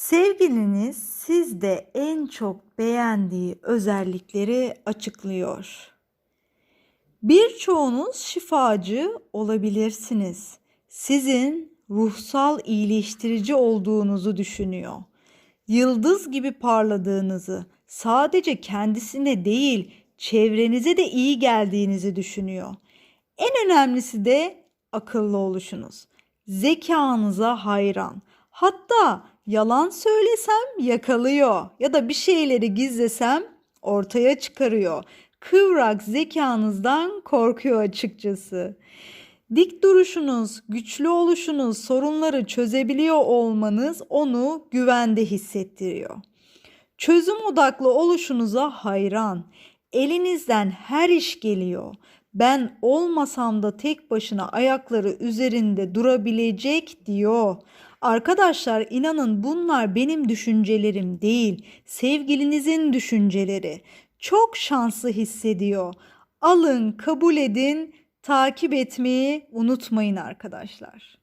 Sevgiliniz sizde en çok beğendiği özellikleri açıklıyor. Birçoğunuz şifacı olabilirsiniz. Sizin ruhsal iyileştirici olduğunuzu düşünüyor. Yıldız gibi parladığınızı, sadece kendisine değil, çevrenize de iyi geldiğinizi düşünüyor. En önemlisi de akıllı oluşunuz. Zekanıza hayran. Hatta yalan söylesem yakalıyor ya da bir şeyleri gizlesem ortaya çıkarıyor. Kıvrak zekanızdan korkuyor açıkçası. Dik duruşunuz, güçlü oluşunuz, sorunları çözebiliyor olmanız onu güvende hissettiriyor. Çözüm odaklı oluşunuza hayran. Elinizden her iş geliyor. Ben olmasam da tek başına ayakları üzerinde durabilecek diyor. Arkadaşlar inanın bunlar benim düşüncelerim değil, sevgilinizin düşünceleri. Çok şanslı hissediyor. Alın, kabul edin, takip etmeyi unutmayın arkadaşlar.